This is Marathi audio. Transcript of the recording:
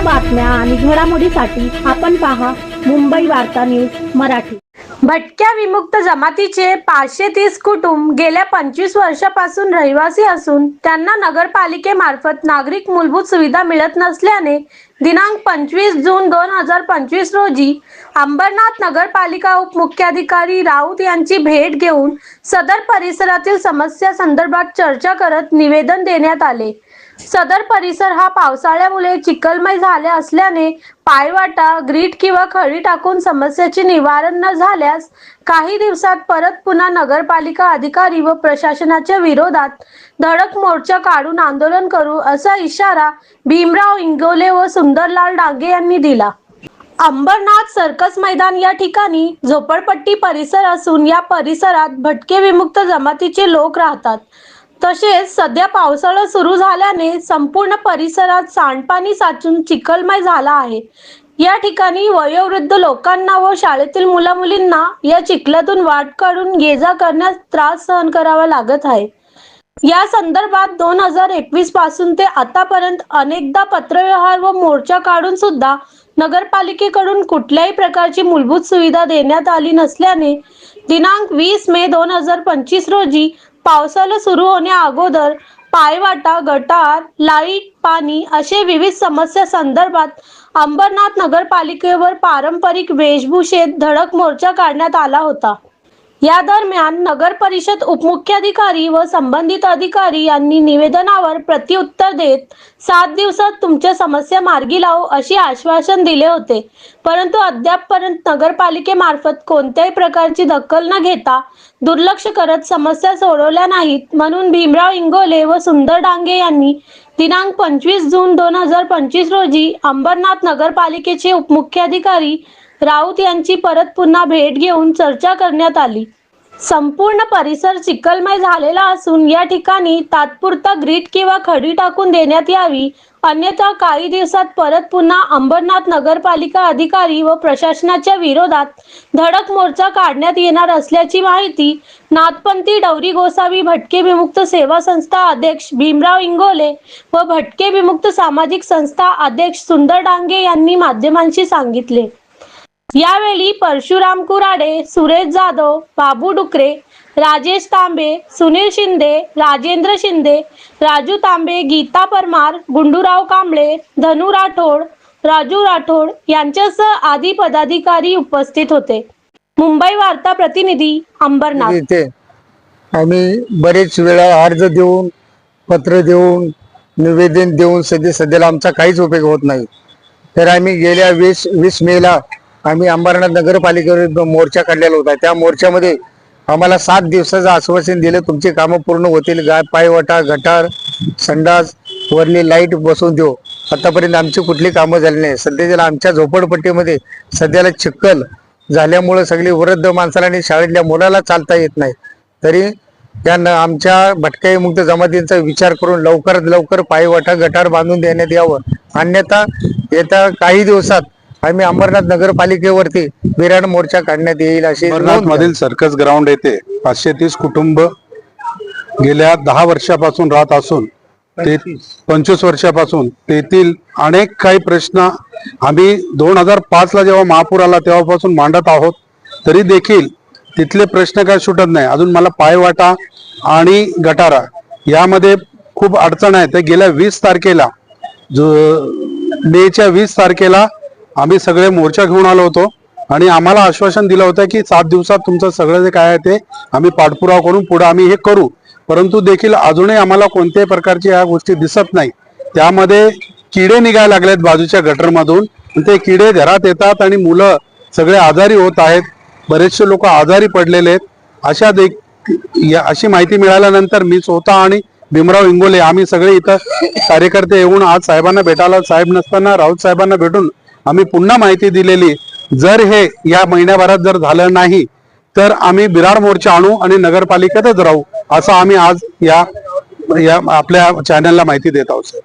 बातम्या आणि घडामोडीसाठी आपण पहा मुंबई वार्ता न्यूज मराठी. भटक्या विमुक्त जमातीचे पाचशे तीस कुटुंब गेल्या पंचवीस वर्षापासून रहिवासी असून त्यांना नगरपालिकेमार्फत नागरिक मूलभूत सुविधा मिळत नसल्याने दिनांक पंचवीस जून दोन हजार पंचवीस रोजी अंबरनाथ नगरपालिका उपमुख्याधिकारी राऊत यांची भेट घेऊन सदर परिसरातील समस्या संदर्भात चर्चा करत निवेदन देण्यात आले. सदर परिसर हा पावसाळ्यामुळे चिखलमय झाले असल्याने पायवाटा ग्रीट किंवा खळी टाकून समस्येचे निवारण न झाल्यास काही दिवसात परत पुन्हा नगरपालिका अधिकारी व प्रशासनाच्या विरोधात धडक मोर्चा काढून आंदोलन करू असा इशारा भीमराव इंगोले व सुंदरलाल डांगे यांनी दिला. अंबरनाथ सर्कस मैदान या ठिकाणी झोपडपट्टी परिसर असून या परिसरात भटके विमुक्त जमातीचे लोक राहतात. तसेच सध्या पावसाळा सुरू झाल्याने संपूर्ण परिसरात सांडपाणी साचून चिखलमय झाला आहे. या ठिकाणी वयोवृद्ध लोकांना व शाळेतील मुलामुलींना या चिखलातून वाट काढून ये जा करण्यास त्रास सहन करावा लागत आहे. या संदर्भात दोन हजार एकवीसपासून ते आतापर्यंत अनेकदा पत्रव्यवहार व मोर्चा काढून सुद्धा नगरपालिकेकडून कुठल्याही प्रकारची मूलभूत सुविधा देण्यात आली नसल्याने दिनांक वीस मे दोन हजार पंचवीस रोजी पावसाला सुरू होण्या अगोदर पायवाटा गटार लाइट पाणी असे विविध समस्या संदर्भात अंबरनाथ नगरपालिकेवर पारंपरिक वेशभूषेत धडक मोर्चा काढण्यात आला होता. या दरम्यान नगर परिषद उपमुख्याधिकारी व संबंधित अधिकारी यांनी निवेदनावर प्रत्युत्तर देत सात दिवसात तुमच्या समस्या मार्गी लावू अशी आश्वासन दिले होते. परंतु अद्यापपर्यंत नगरपालिकेमार्फत कोणत्याही प्रकारची दखल न घेता दुर्लक्ष करत समस्या सोडवल्या नाहीत म्हणून भीमराव इंगोले व सुंदर डांगे यांनी दिनांक पंचवीस जून दोन हजार पंचवीस रोजी अंबरनाथ नगरपालिकेचे उपमुख्याधिकारी राऊत यांची परत पुन्हा भेट घेऊन चर्चा करण्यात आली. संपूर्ण परिसर चिखलमय झालेला असून या ठिकाणी तात्पुरता ग्रीट किंवा खडी टाकून देण्यात यावी. अन्यथा काही दिवसात परत पुन्हा अंबरनाथ नगरपालिका अधिकारी व प्रशासनाच्या विरोधात धडक मोर्चा काढण्यात येणार असल्याची माहिती नाथपंथी डवरी गोसावी भटके विमुक्त सेवा संस्था अध्यक्ष भीमराव इंगोले व भटके विमुक्त सामाजिक संस्था अध्यक्ष सुंदर डांगे यांनी माध्यमांशी सांगितले. यावेळी परशुराम कुराडे सुरेश जाधव बाबू डुकरे राजेश तांबे सुनील शिंदे राजेंद्र शिंदे राजू तांबे गीता परमार गुंडूराव कांबळे धनु राठोड राजू राठोड यांच्यासह आदी पदाधिकारी उपस्थित होते. मुंबई वार्ता प्रतिनिधी अंबरनाथ. इथे आम्ही बरेच वेळा अर्ज देऊन पत्र देऊन निवेदन देऊन सध्या सध्याला आमचा काहीच उपयोग होत नाही. तर आम्ही गेल्या वीस वीस मेला आम्ही अंबरनाथ नगरपालिकेवर मोर्चा काढलेला होता. त्या मोर्चामध्ये आम्हाला सात दिवसाचं आश्वासन दिलं तुमची कामं पूर्ण होतील. गाय पायवाटा गटार संडास वरली लाइट बसवून देऊ. आतापर्यंत आमची कुठली कामं झाली नाही. सध्याला आमच्या झोपडपट्टीमध्ये सध्याला चिक्कल झाल्यामुळं सगळी वृद्ध माणसाला आणि शाळेतल्या मुलाला चालता येत नाही. तरी त्यांना आमच्या भटक्या मुक्त जमातींचा विचार करून लवकरात लवकर पायवाटा गटार बांधून देण्यात यावं. अन्यथा येत्या काही दिवसात आम्ही अंबरनाथ नगरपालिकेवरती बिराड मोर्चा काढण्यात येईल अशी अंबरनाथ मधील सर्कस ग्राउंड येथे पाचशे तीस कुटुंब गेल्या दहा वर्षापासून राहत असून ते पंचवीस वर्षापासून तेथील अनेक काही प्रश्न आम्ही दोन हजार पाच ला जेव्हा महापूर आला तेव्हापासून मांडत आहोत. तरी देखील तिथले प्रश्न काय सुटत नाही. अजून मला पायवाटा आणि गटारा यामध्ये खूप अडचण आहे. तर गेल्या वीस तारखेला जो मेच्या वीस तारखेला आम्ही सगळे मोर्चा घेऊन आलो होतो आणि आम्हाला आश्वासन दिलं होतं की सात दिवसात तुमचं सगळं जे काय आहे ते आम्ही पाठपुरावा करून पुढे आम्ही हे करू. परंतु देखील अजूनही आम्हाला कोणत्याही प्रकारची या गोष्टी दिसत नाही. त्यामध्ये किडे निघायला लागलेत बाजूच्या गटरमधून. ते किडे घरात येतात आणि मुलं सगळे आजारी होत आहेत. बरेचसे लोक आजारी पडलेले आहेत. अशा देख या अशी माहिती मिळाल्यानंतर मी स्वतः आणि भीमराव इंगोले आम्ही सगळे इथं कार्यकर्ते येऊन आज साहेबांना भेटायला साहेब नसताना राऊत साहेबांना भेटून आम्ही पुन्हा माहिती दिलेली जर हे या महिन्याभरात जर झालं नाही तर आम्ही बिराड मोर्चा आणू आणि नगरपालिकेतच राहू असं आम्ही आज या या आपल्या चॅनलला माहिती देत आहोत सर